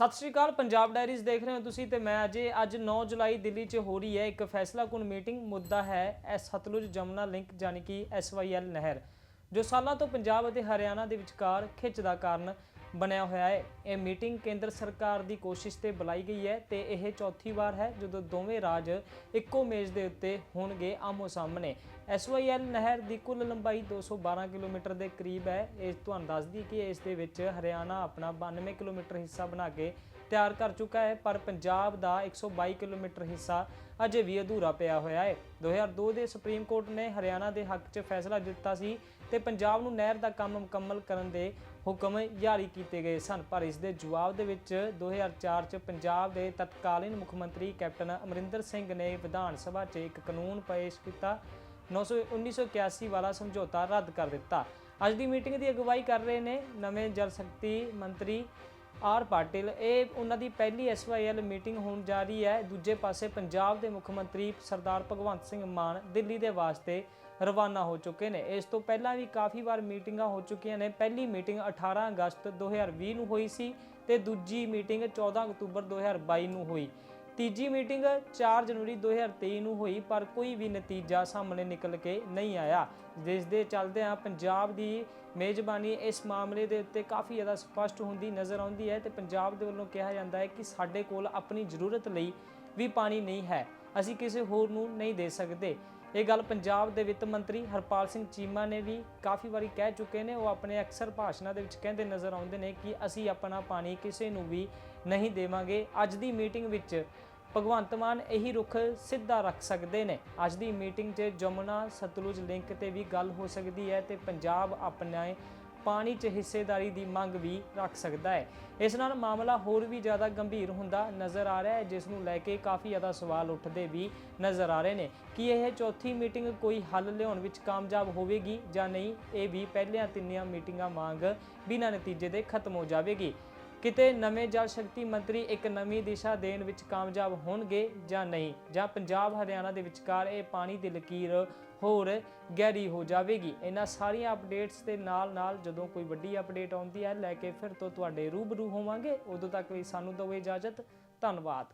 ਸਤਿ ਸ਼੍ਰੀ ਅਕਾਲ, ਪੰਜਾਬ ਡਾਇਰੀਜ਼ ਦੇਖ ਰਹੇ ਹੋ ਤੁਸੀਂ ਤੇ ਮੈਂ ਅਜੇ, ਅੱਜ 9 ਜੁਲਾਈ ਦਿੱਲੀ 'ਚ ਹੋ ਰਹੀ ਹੈ ਇੱਕ ਫੈਸਲਾਕੁਨ ਮੀਟਿੰਗ। ਮੁੱਦਾ ਹੈ ਐਸ ਸਤਲੁਜ ਜਮਨਾ ਲਿੰਕ ਯਾਨੀ ਕਿ ਐਸਵਾਈਐਲ ਨਹਿਰ, ਜੋ ਸਾਲਾਂ ਤੋਂ ਪੰਜਾਬ ਅਤੇ ਹਰਿਆਣਾ ਦੇ ਵਿਚਕਾਰ ਖਿੱਚ ਦਾ ਕਾਰਨ ਬਣਿਆ ਹੋਇਆ ਹੈ। ਇਹ ਮੀਟਿੰਗ ਕੇਂਦਰ ਸਰਕਾਰ ਦੀ ਕੋਸ਼ਿਸ਼ ਤੇ ਬੁਲਾਈ ਗਈ ਹੈ ਤੇ ਇਹ ਚੌਥੀ ਵਾਰ ਹੈ ਜਦੋਂ ਦੋਵੇਂ ਰਾਜ ਇੱਕੋ ਮੇਜ਼ ਦੇ ਉੱਤੇ ਹੋਣਗੇ ਆਮੋ ਸਾਹਮਣੇ ਐਸਵਾਈਐਲ ਨਹਿਰ ਦੀ ਕੁੱਲ ਲੰਬਾਈ 212 ਕਿਲੋਮੀਟਰ ਦੇ ਕਰੀਬ ਹੈ। ਇਹ ਤੁਹਾਨੂੰ ਦੱਸਦੀ ਕਿ ਇਸ ਦੇ ਵਿੱਚ ਹਰਿਆਣਾ ਆਪਣਾ 92 ਕਿਲੋਮੀਟਰ ਹਿੱਸਾ ਬਣਾ ਕੇ ਤਿਆਰ ਕਰ ਚੁੱਕਾ ਹੈ, ਪਰ ਪੰਜਾਬ ਦਾ 122 ਕਿਲੋਮੀਟਰ ਹਿੱਸਾ ਅਜੇ ਵੀ ਅਧੂਰਾ ਪਿਆ ਹੋਇਆ ਹੈ। 2002 ਦੇ ਸੁਪਰੀਮ ਕੋਰਟ ਨੇ ਹਰਿਆਣਾ ਦੇ ਹੱਕ 'ਚ ਫੈਸਲਾ ਦਿੱਤਾ ਸੀ ਤੇ ਪੰਜਾਬ ਨੂੰ ਨਹਿਰ ਦਾ ਕੰਮ ਮੁਕੰਮਲ ਕਰਨ ਦੇ ਹੁਕਮ ਜਾਰੀ ਕੀਤੇ ਗਏ ਸਨ, ਪਰ ਇਸ ਦੇ ਜਵਾਬ ਦੇ ਵਿੱਚ 2004 ਚ ਪੰਜਾਬ ਦੇ ਤਤਕਾਲੀਨ ਮੁੱਖ ਮੰਤਰੀ ਕੈਪਟਨ ਅਮਰਿੰਦਰ ਸਿੰਘ ਨੇ ਵਿਧਾਨ ਸਭਾ 'ਚ ਇੱਕ ਕਾਨੂੰਨ ਪੇਸ਼ ਕੀਤਾ। 1981 ਵਾਲਾ ਸਮਝੌਤਾ ਰੱਦ ਕਰ ਦਿੱਤਾ। ਅੱਜ ਦੀ ਮੀਟਿੰਗ ਦੀ ਅਗਵਾਈ ਕਰ ਰਹੇ ਨੇ ਨਵੇਂ ਜਲ ਸ਼ਕਤੀ ਮੰਤਰੀ ਆਰ ਪਾਟਿਲ। ਇਹ ਉਹਨਾਂ ਦੀ ਪਹਿਲੀ ਐਸਵਾਈਐਲ ਮੀਟਿੰਗ ਹੋਣ ਜਾ ਰਹੀ ਹੈ। ਦੂਜੇ ਪਾਸੇ ਪੰਜਾਬ ਦੇ ਮੁੱਖ ਮੰਤਰੀ ਸਰਦਾਰ ਭਗਵੰਤ ਸਿੰਘ ਮਾਨ ਦਿੱਲੀ ਦੇ ਵਾਸਤੇ ਰਵਾਨਾ ਹੋ ਚੁੱਕੇ ਨੇ। ਇਸ ਤੋਂ ਪਹਿਲਾਂ ਵੀ ਕਾਫੀ ਵਾਰ ਮੀਟਿੰਗਾਂ ਹੋ ਚੁੱਕੀਆਂ ਨੇ। ਪਹਿਲੀ ਮੀਟਿੰਗ 18 ਅਗਸਤ 2020 ਨੂੰ ਹੋਈ ਸੀ ਤੇ ਦੂਜੀ ਮੀਟਿੰਗ 14 ਅਕਤੂਬਰ 2022 ਨੂੰ ਹੋਈ। ਤੀਜੀ ਮੀਟਿੰਗ 4 ਜਨਵਰੀ 2023 ਨੂੰ ਹੋਈ, ਪਰ ਕੋਈ ਵੀ ਨਤੀਜਾ ਸਾਹਮਣੇ ਨਿਕਲ ਕੇ ਨਹੀਂ ਆਇਆ। ਜਿਸ ਦੇ ਚੱਲਦੇ ਆ ਪੰਜਾਬ ਦੀ ਮੇਜ਼ਬਾਨੀ ਇਸ ਮਾਮਲੇ ਦੇ ਉੱਤੇ ਕਾਫੀ ਜ਼ਿਆਦਾ ਸਪਸ਼ਟ ਹੁੰਦੀ ਨਜ਼ਰ ਆਉਂਦੀ ਹੈ ਤੇ ਪੰਜਾਬ ਦੇ ਵੱਲੋਂ ਕਿਹਾ ਜਾਂਦਾ ਹੈ ਕਿ ਸਾਡੇ ਕੋਲ ਆਪਣੀ ਜ਼ਰੂਰਤ ਲਈ ਵੀ ਪਾਣੀ ਨਹੀਂ ਹੈ। ਅਸੀਂ ਕਿਸੇ ਹੋਰ ਨੂੰ ਨਹੀਂ ਦੇ ਸਕਦੇ। ਇਹ ਗੱਲ ਪੰਜਾਬ ਦੇ ਵਿੱਤ ਮੰਤਰੀ ਹਰਪਾਲ ਸਿੰਘ ਚੀਮਾ ਨੇ ਵੀ ਕਾਫੀ ਵਾਰੀ ਕਹਿ ਚੁੱਕੇ ਨੇ। ਉਹ ਆਪਣੇ ਅਕਸਰ ਭਾਸ਼ਣਾਂ ਦੇ ਵਿੱਚ ਕਹਿੰਦੇ ਨਜ਼ਰ ਆਉਂਦੇ ਨੇ ਕਿ ਅਸੀਂ ਆਪਣਾ ਪਾਣੀ ਕਿਸੇ ਨੂੰ ਵੀ ਨਹੀਂ ਦੇਵਾਂਗੇ। ਅੱਜ ਦੀ ਮੀਟਿੰਗ ਵਿੱਚ ਭਗਵੰਤ ਮਾਨ ਇਹੀ ਰੁਖ ਸਿੱਧਾ ਰੱਖ ਸਕਦੇ ਨੇ। ਅੱਜ ਦੀ ਮੀਟਿੰਗ 'ਚ ਜਮੁਨਾ ਸਤਲੁਜ ਲਿੰਕ ਤੇ ਵੀ ਗੱਲ ਹੋ ਸਕਦੀ ਹੈ ਤੇ ਪੰਜਾਬ ਆਪਣੇ ਪਾਣੀ 'ਚ ਹਿੱਸੇਦਾਰੀ ਦੀ ਮੰਗ ਵੀ ਰੱਖ ਸਕਦਾ ਹੈ। ਇਸ ਨਾਲ ਮਾਮਲਾ ਹੋਰ ਵੀ ਜ਼ਿਆਦਾ ਗੰਭੀਰ ਹੁੰਦਾ ਨਜ਼ਰ ਆ ਰਿਹਾ ਹੈ, ਜਿਸ ਨੂੰ ਲੈ ਕੇ ਕਾਫੀ ਜ਼ਿਆਦਾ ਸਵਾਲ ਉੱਠਦੇ ਵੀ ਨਜ਼ਰ ਆ ਰਹੇ ਨੇ। ਕਿ ਇਹ ਚੌਥੀ ਮੀਟਿੰਗ ਕੋਈ ਹੱਲ ਲਿਆਉਣ ਵਿੱਚ ਕਾਮਯਾਬ ਹੋਵੇਗੀ ਜਾਂ ਨਹੀਂ, ਇਹ ਵੀ ਪਹਿਲੀਆਂ ਤਿੰਨੀਆਂ ਮੀਟਿੰਗਾਂ ਵਾਂਗ ਬਿਨਾਂ ਨਤੀਜੇ ਦੇ ਖਤਮ ਹੋ ਜਾਵੇਗੀ। ਕਿਤੇ ਨਵੇਂ ਜਲ ਸ਼ਕਤੀ ਮੰਤਰੀ ਇੱਕ ਨਵੀਂ ਦਿਸ਼ਾ ਦੇਣ ਵਿੱਚ ਕਾਮਯਾਬ ਹੋਣਗੇ ਜਾਂ ਨਹੀਂ? ਜਾਂ ਪੰਜਾਬ, ਹਰਿਆਣਾ ਦੇ ਵਿਚਕਾਰ ਇਹ ਪਾਣੀ ਦੀ ਲਕੀਰ ਹੋਰ ਗਹਿਰੀ ਹੋ ਜਾਵੇਗੀ? ਇਹਨਾਂ ਸਾਰੀਆਂ ਅਪਡੇਟਸ ਦੇ ਨਾਲ ਨਾਲ ਜਦੋਂ ਕੋਈ ਵੱਡੀ ਅਪਡੇਟ ਆਉਂਦੀ ਹੈ, ਲੈ ਕੇ ਫਿਰ ਤੋਂ ਤੁਹਾਡੇ ਰੂਬਰੂ ਹੋਵਾਂਗੇ। ਉਦੋਂ ਤੱਕ ਲਈ ਸਾਨੂੰ ਦਿਓ ਇਜਾਜ਼ਤ। ਧੰਨਵਾਦ।